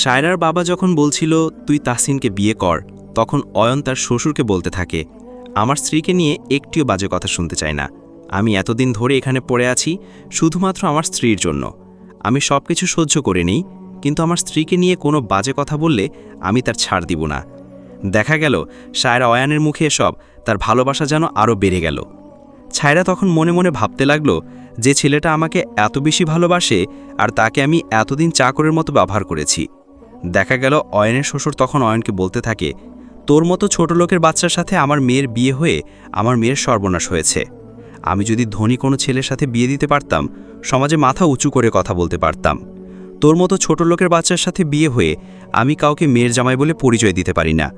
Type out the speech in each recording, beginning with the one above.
সায়রার বাবা যখন বলছিল, তুই তাসিনকে বিয়ে কর, তখন অয়ন তার শ্বশুরকে বলতে থাকে, আমার স্ত্রীকে নিয়ে একটিও বাজে কথা শুনতে চাই না। আমি এতদিন ধরে এখানে পড়ে আছি, শুধুমাত্র আমার স্ত্রীর জন্য। আমি সব কিছু সহ্য করে নিই, কিন্তু আমার স্ত্রীকে নিয়ে কোনো বাজে কথা বললে আমি তার ছাড় দিব না। দেখা গেল সায়রা অয়ানের মুখে এসব, তার ভালোবাসা যেন আরও বেড়ে গেল। ছায়রা তখন মনে মনে ভাবতে লাগল, যে ছেলেটা আমাকে এত বেশি ভালোবাসে আর তাকে আমি এতদিন চাকরের মতো ব্যবহার করেছি। দেখা গেল অয়নের শ্বশুর তখন অয়নকে বলতে থাকে, তোর মতো ছোট লোকের বাচ্চার সাথে আমার মেয়ের বিয়ে হয়ে আমার মেয়ের সর্বনাশ হয়েছে। আমি যদি ধনী কোনো ছেলের সাথে বিয়ে দিতে পারতাম, সমাজে মাথা উঁচু করে কথা বলতে পারতাম। তোর মতো ছোট লোকের বাচ্চার সাথে বিয়ে হয়ে আমি কাউকে মেয়ের জামাই বলে পরিচয় দিতে পারি না।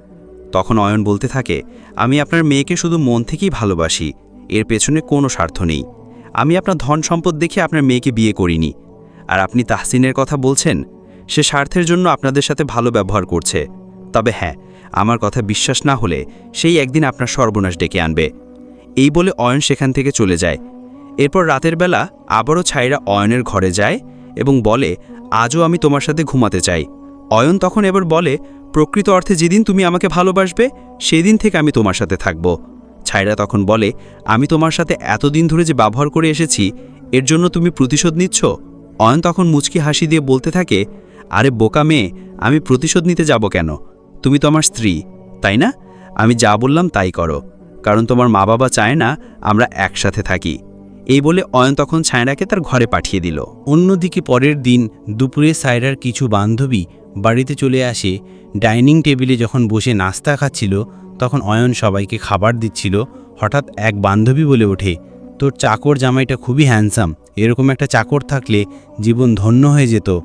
তখন অয়ন বলতে থাকে, আমি আপনার মেয়েকে শুধু মন থেকেই ভালোবাসি, এর পেছনে কোনো স্বার্থ নেই। আমি আপনার ধন সম্পদ দেখে আপনার মেয়েকে বিয়ে করিনি। আর আপনি তাহসিনের কথা বলছেন সে স্বার্থের জন্য আপনাদের সাথে ভালো ব্যবহার করছে। তবে হ্যাঁ আমার কথা বিশ্বাস না হলে সেই একদিন আপনার সর্বনাশ ডেকে আনবে। এই বলে অয়ন সেখান থেকে চলে যায়। এরপর রাতের বেলা আবারও ছাইরা অয়নের ঘরে যায় এবং বলে, আজও আমি তোমার সাথে ঘুমাতে চাই। অয়ন তখন এবার বলে, প্রকৃত অর্থে যেদিন তুমি আমাকে ভালোবাসবে, সেদিন থেকে আমি তোমার সাথে থাকব। ছাইরা তখন বলে, আমি তোমার সাথে এতদিন ধরে যে ব্যবহার করে এসেছি, এর জন্য তুমি প্রতিশোধ নিচ্ছ? অয়ন তখন মুচকি হাসি দিয়ে বলতে থাকে আরে বোকা মেয়ে, আমি প্রতিশোধ নিতে যাব কেন? তুমি তো আমার স্ত্রী, তাই না? আমি যা বললাম তাই করো। কারণ তোমার মা বাবা চায় না আমরা একসাথে থাকি। এই বলে অয়ন তখন ছায়রাকে তার ঘরে পাঠিয়ে দিল। অন্যদিকে পরের দিন দুপুরে সায়রার কিছু বান্ধবী বাড়িতে চলে আসে। ডাইনিং টেবিলে যখন বসে নাস্তা খাচ্ছিল, তখন অয়ন সবাইকে খাবার দিচ্ছিল। হঠাৎ এক বান্ধবী বলে ওঠে, তোর চাকর জামাইটা খুবই হ্যান্ডসাম এরকম একটা চাকর থাকলে জীবন ধন্য হয়ে যেত।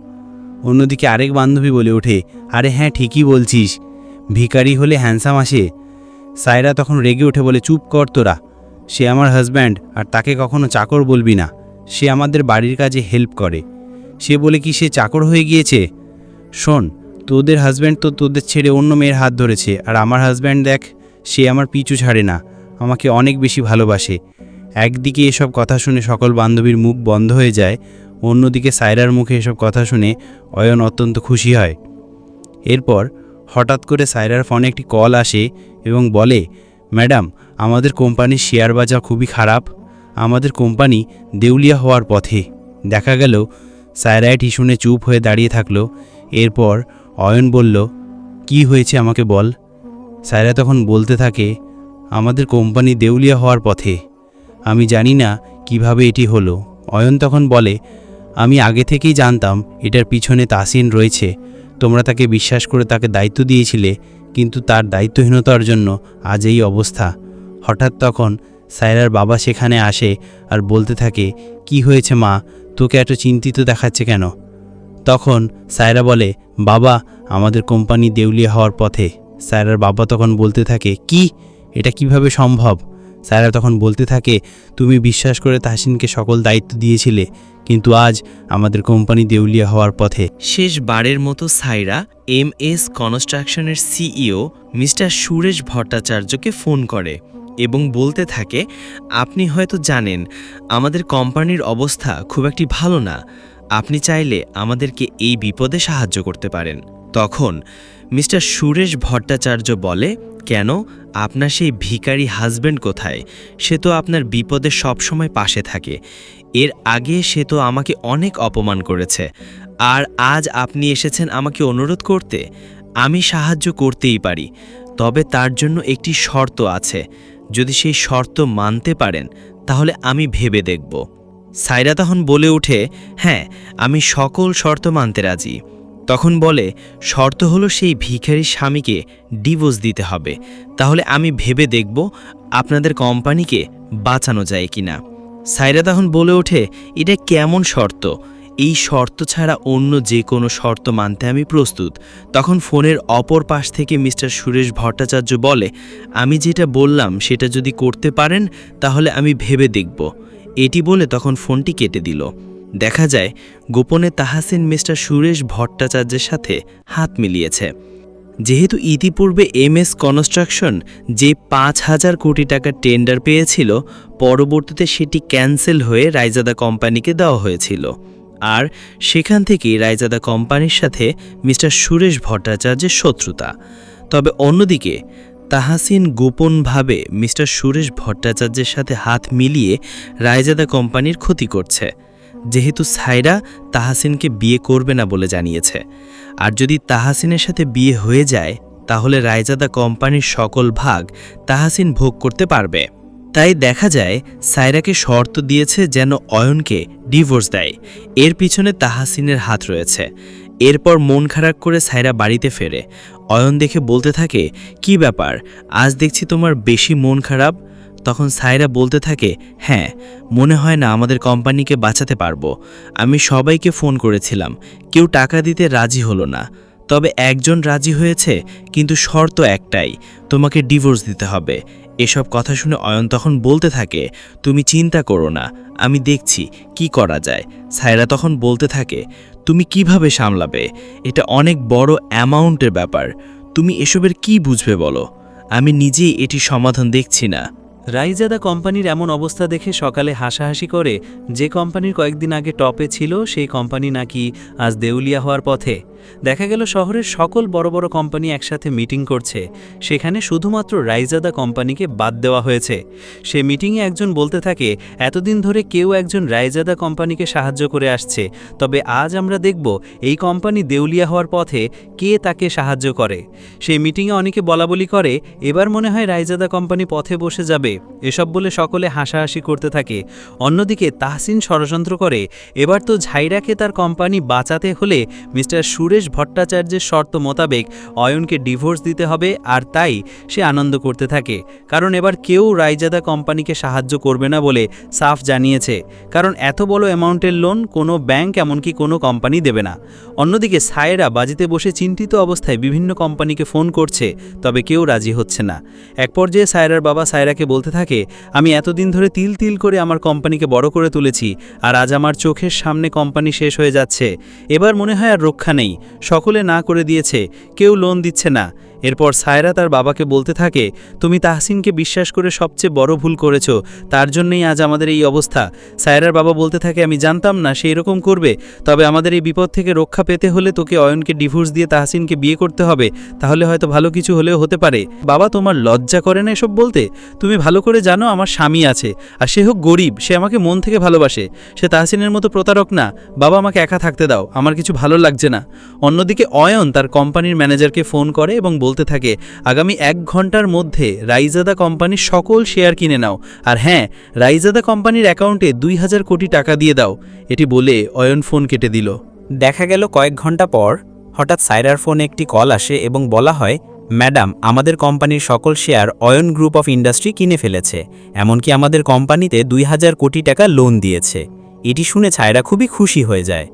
অন্যদিকে আরেক বান্ধবী বলে ওঠে, আরে হ্যাঁ ঠিকই বলছিস। ভিখারি হলে হ্যান্ডসাম আসে। সায়রা তখন রেগে ওঠে বলে, চুপ কর তোরা। সে আমার হাজব্যান্ড আর তাকে কখনো চাকর বলবি না। সে আমাদের বাড়ির কাজে হেল্প করে। সে বলে কি সে চাকর হয়ে গিয়েছে? শোন, তোদের হাজব্যান্ড তো তোদের ছেড়ে অন্য মেয়ের হাত ধরেছে, আর আমার হাজব্যান্ড দেখ, সে আমার পিছু ছাড়ে না। আমাকে অনেক বেশি ভালোবাসে। একদিকে এসব কথা শুনে সকল বান্ধবীর মুখ বন্ধ হয়ে যায় অন্যদিকে সায়রার মুখে এসব কথা শুনে অয়ন অত্যন্ত খুশি হয়। এরপর হঠাৎ করে সায়রার ফোনে একটি কল আসে এবং বলে, ম্যাডাম, আমাদের কোম্পানির শেয়ার বাজার খুবই খারাপ। আমাদের কোম্পানি দেউলিয়া হওয়ার পথে। দেখা গেল সায়রা এটি শুনে চুপ হয়ে দাঁড়িয়ে থাকল। এরপর অয়ন বলল, কি হয়েছে আমাকে বল? সায়রা তখন বলতে থাকে, আমাদের কোম্পানি দেউলিয়া হওয়ার পথে। আমি জানি না কীভাবে এটি হলো। অয়ন তখন বলে আমি আগে থেকেই জানতাম এটার পিছনে তাসিন রয়েছে। তোমরা তাকে বিশ্বাস করে তাকে দায়িত্ব দিয়েছিলে, কিন্তু তার দায়িত্বহীনতার জন্য আজ এই অবস্থা। হঠাৎ তখন সায়রার বাবা সেখানে আসে আর বলতে থাকে, কি হয়েছে মা? তোকে এত চিন্তিত দেখাচ্ছে কেন? তখন সায়রা বলে, বাবা, আমাদের কোম্পানি দেউলিয়া হওয়ার পথে। সায়রার বাবা তখন বলতে থাকে, কি? এটা কীভাবে সম্ভব? সায়রা তখন বলতে থাকে, তুমি বিশ্বাস করে তাহসিনকে সকল দায়িত্ব দিয়েছিলে, কিন্তু আজ আমাদের কোম্পানি দেউলিয়া হওয়ার পথে। শেষবারের মতো সাইরা এম এস কনস্ট্রাকশনের সিইও মিস্টার সুরেশ ভট্টাচার্যকে ফোন করে এবং বলতে থাকে, আপনি হয়তো জানেন, আমাদের কোম্পানির অবস্থা খুব একটি ভালো না। আপনি চাইলে আমাদেরকে এই বিপদে সাহায্য করতে পারেন। তখন মিস্টার সুরেশ ভট্টাচার্য বলে, কেন? আপনার সেই ভিখারি হাজবেন্ড কোথায়? সে তো আপনার বিপদে সবসময় পাশে থাকে। এর আগে সে তো আমাকে অনেক অপমান করেছে। আর আজ আপনি এসেছেন আমাকে অনুরোধ করতে? আমি সাহায্য করতেই পারি। তবে তার জন্য একটি শর্ত আছে। যদি সেই শর্ত মানতে পারেন, তাহলে আমি ভেবে দেখব। সাইরা তখন বলে ওঠে হ্যাঁ আমি সকল শর্ত মানতে রাজি। তখন বলে, শর্ত হলো সেই ভিখারির স্বামীকে ডিভোর্স দিতে হবে। তাহলে আমি ভেবে দেখব আপনাদের কোম্পানিকে বাঁচানো যায় কি না সাইরা তখন বলে ওঠে, এটা কেমন শর্ত? এই শর্ত ছাড়া অন্য যে কোনো শর্ত মানতে আমি প্রস্তুত। তখন ফোনের অপর পাশ থেকে মিস্টার সুরেশ ভট্টাচার্য বলে, আমি যেটা বললাম সেটা যদি করতে পারেন, তাহলে আমি ভেবে দেখব। এটি বলে তখন ফোনটি কেটে দিল। দেখা যায়, গোপনে তাহাসিন মিস্টার সুরেশ ভট্টাচার্যের সাথে হাত মিলিয়েছে। যেহেতু ইতিপূর্বে এম এস কনস্ট্রাকশন যে পাঁচ হাজার কোটি টাকার টেন্ডার পেয়েছিল, পরবর্তীতে সেটি ক্যান্সেল হয়ে রাইজাদা কোম্পানিকে দেওয়া হয়েছিল। আর সেখান থেকেই রায়জাদা কোম্পানির সাথে মিস্টার সুরেশ ভট্টাচার্যের শত্রুতা। তবে অন্যদিকে, তাহাসিন গোপনভাবে মিস্টার সুরেশ ভট্টাচার্যের সাথে হাত মিলিয়ে রায়জাদা কোম্পানির ক্ষতি করছে। যেহেতু সাইরা তাহাসিনকে বিয়ে করবে না বলে জানিয়েছে। আর যদি তাহাসিনের সাথে বিয়ে হয়ে যায়, তাহলে রায়জাদা কোম্পানির সকল ভাগ তাহাসিন ভোগ করতে পারবে। তাই দেখা যায়, সাইরাকে শর্ত দিয়েছে যেন অয়নকে ডিভোর্স দেয়। এর পিছনে তাহাসিনের হাত রয়েছে। এরপর মন খারাপ করে সাইরা বাড়িতে ফেরে। অয়ন দেখে বলতে থাকে, কি ব্যাপার? আজ দেখছি তোমার বেশি মন খারাপ। তখন সাইরা বলতে থাকে হ্যাঁ মনে হয় না আমাদের কোম্পানিকে বাঁচাতে পারব। আমি সবাইকে ফোন করেছিলাম, কেউ টাকা দিতে রাজি হলো না। তবে একজন রাজি হয়েছে, কিন্তু শর্ত একটাই, তোমাকে ডিভোর্স দিতে হবে। এসব কথা শুনে অয়ন তখন বলতে থাকে, তুমি চিন্তা করো না, আমি দেখছি, কি করা যায়? সায়রা তখন বলতে থাকে, তুমি কীভাবে সামলাবে? এটা অনেক বড় অ্যামাউন্টের ব্যাপার। তুমি এসবের কি বুঝবে বলো? আমি নিজেই এটি সমাধান দেখছি না। রাইজাদা কোম্পানির এমন অবস্থা দেখে সকালে হাসাহাসি করে যে কোম্পানির কয়েকদিন আগে টপে ছিল সেই কোম্পানি নাকি আজ দেউলিয়া হওয়ার পথে। দেখা গেল শহরের সকল বড় বড় কোম্পানি একসাথে মিটিং করছে। সেখানে শুধুমাত্র রাইজাদা কোম্পানিকে বাদ দেওয়া হয়েছে। সে মিটিংয়ে একজন বলতে থাকে, এতদিন ধরে কেউ একজন রাইজাদা কোম্পানিকে সাহায্য করে আসছে, তবে আজ আমরা দেখব এই কোম্পানি দেউলিয়া হওয়ার পথে কে তাকে সাহায্য করে। সেই মিটিংয়ে অনেকে বলাবলি করে, এবার মনে হয় রাইজাদা কোম্পানি পথে বসে যাবে। এসব বলে সকলে হাসাহাসি করতে থাকে। অন্যদিকে তাহসিন ষড়যন্ত্র করে, এবার তো ঝাইরাকে তার কোম্পানি বাঁচাতে হলে মিস্টার সুরেশ ভট্টাচার্যের শর্ত মোতাবেক অয়নকে ডিভোর্স দিতে হবে আর তাই সে আনন্দ করতে থাকে। কারণ এবার কেউ রাইজাদা কোম্পানিকে সাহায্য করবে না বলে সাফ জানিয়েছে। কারণ এত বড় অ্যামাউন্টের লোন কোনো ব্যাংক এমনকি কোনো কোম্পানি দেবে না। অন্যদিকে সায়েরা বাজিতে বসে চিন্তিত অবস্থায় বিভিন্ন কোম্পানিকে ফোন করছে, তবে কেউ রাজি হচ্ছে না। এক পর্যায়ে সায়রার বাবা সায়রাকে বলতে থাকে, আমি এতদিন ধরে তিল তিল করে আমার কোম্পানিকে বড় করে তুলেছি, আর আজ আমার চোখের সামনে কোম্পানি শেষ হয়ে যাচ্ছে। এবার মনে হয় আর রক্ষা নেই। সকলে না করে দিয়েছে কেউ লোন দিচ্ছে না। এরপর সায়রা তার বাবাকে বলতে থাকে, তুমি তাহসিনকে বিশ্বাস করে সবচেয়ে বড় ভুল করেছ, তার জন্যই আজ আমাদের এই অবস্থা। সায়রার বাবা বলতে থাকে, আমি জানতাম না সে এরকম করবে, তবে আমাদের এই বিপদ থেকে রক্ষা পেতে হলে তোকে অয়নকে ডিভোর্স দিয়ে তাহসিনকে বিয়ে করতে হবে, তাহলে হয়তো ভালো কিছু হলেও হতে পারে। বাবা, তোমার লজ্জা করে না এসব বলতে? তুমি ভালো করে জানো আমার স্বামী আছে, আর সে হোক গরিব, সে আমাকে মন থেকে ভালোবাসে, সে তাহসিনের মতো প্রতারক না। বাবা, আমাকে একা থাকতে দাও, আমার কিছু ভালো লাগছে না। অন্যদিকে অয়ন তার কোম্পানির ম্যানেজারকে ফোন করে এবং বলতে থাকে, আগামী এক ঘণ্টার মধ্যে রাইজাদা কোম্পানির সকল শেয়ার কিনে নাও। আর হ্যাঁ রাইজাদা কোম্পানির অ্যাকাউন্টে দুই হাজার কোটি টাকা দিয়ে দাও। এটি বলে অয়ন ফোন কেটে দিল। দেখা গেল কয়েক ঘণ্টা পর, হঠাৎ সাইরার ফোনে একটি কল আসে এবং বলা হয়, ম্যাডাম, আমাদের কোম্পানির সকল share Ayan group of industry কিনে ফেলেছে, এমনকি আমাদের কোম্পানিতে দুই হাজার কোটি টাকা লোন দিয়েছে। এটি শুনে ছায়রা খুবই খুশি হয়ে যায়।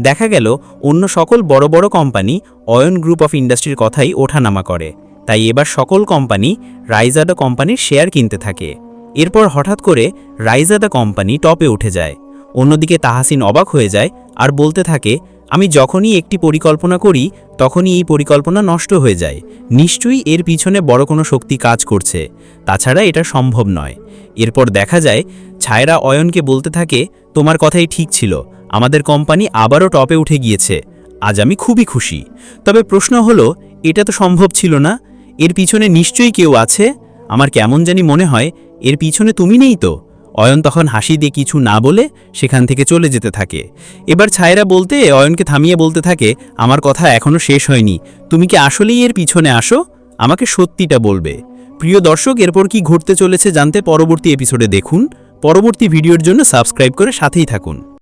দেখা গেল অন্য সকল বড় বড় কোম্পানি অয়ন গ্রুপ অফ ইন্ডাস্ট্রির কথাই ওঠানামা করে। তাই এবার সকল কোম্পানি রাইজাদা কোম্পানির শেয়ার কিনতে থাকে। এরপর হঠাৎ করে রাইজাদা কোম্পানি টপে উঠে যায়। অন্যদিকে তাহাসিন অবাক হয়ে যায় আর বলতে থাকে, আমি যখনই একটি পরিকল্পনা করি, তখনই এই পরিকল্পনা নষ্ট হয়ে যায়। নিশ্চয়ই এর পিছনে বড় কোনো শক্তি কাজ করছে। তাছাড়া এটা সম্ভব নয়। এরপর দেখা যায় ছায়রা অয়নকে বলতে থাকে, তোমার কথাই ঠিক ছিল। আমাদের কোম্পানি আবারও টপে উঠে গিয়েছে। আজ আমি খুবই খুশি। তবে প্রশ্ন হলো, এটা তো সম্ভব ছিল না। এর পিছনে নিশ্চয়ই কেউ আছে? আমার কেমন জানি মনে হয়, এর পিছনে তুমি নেই তো। অয়ন তখন হাসি দিয়ে কিছু না বলে সেখান থেকে চলে যেতে থাকে। এবার ছায়রা বলতে, অয়নকে থামিয়ে বলতে থাকে, আমার কথা এখনও শেষ হয়নি। তুমি কি আসলেই এর পিছনে আসো? আমাকে সত্যিটা বলবে। প্রিয় দর্শক, এরপর কি ঘটতে চলেছে জানতে পরবর্তী এপিসোডে দেখুন। পরবর্তী ভিডিওর জন্য সাবস্ক্রাইব করে সাথেই থাকুন।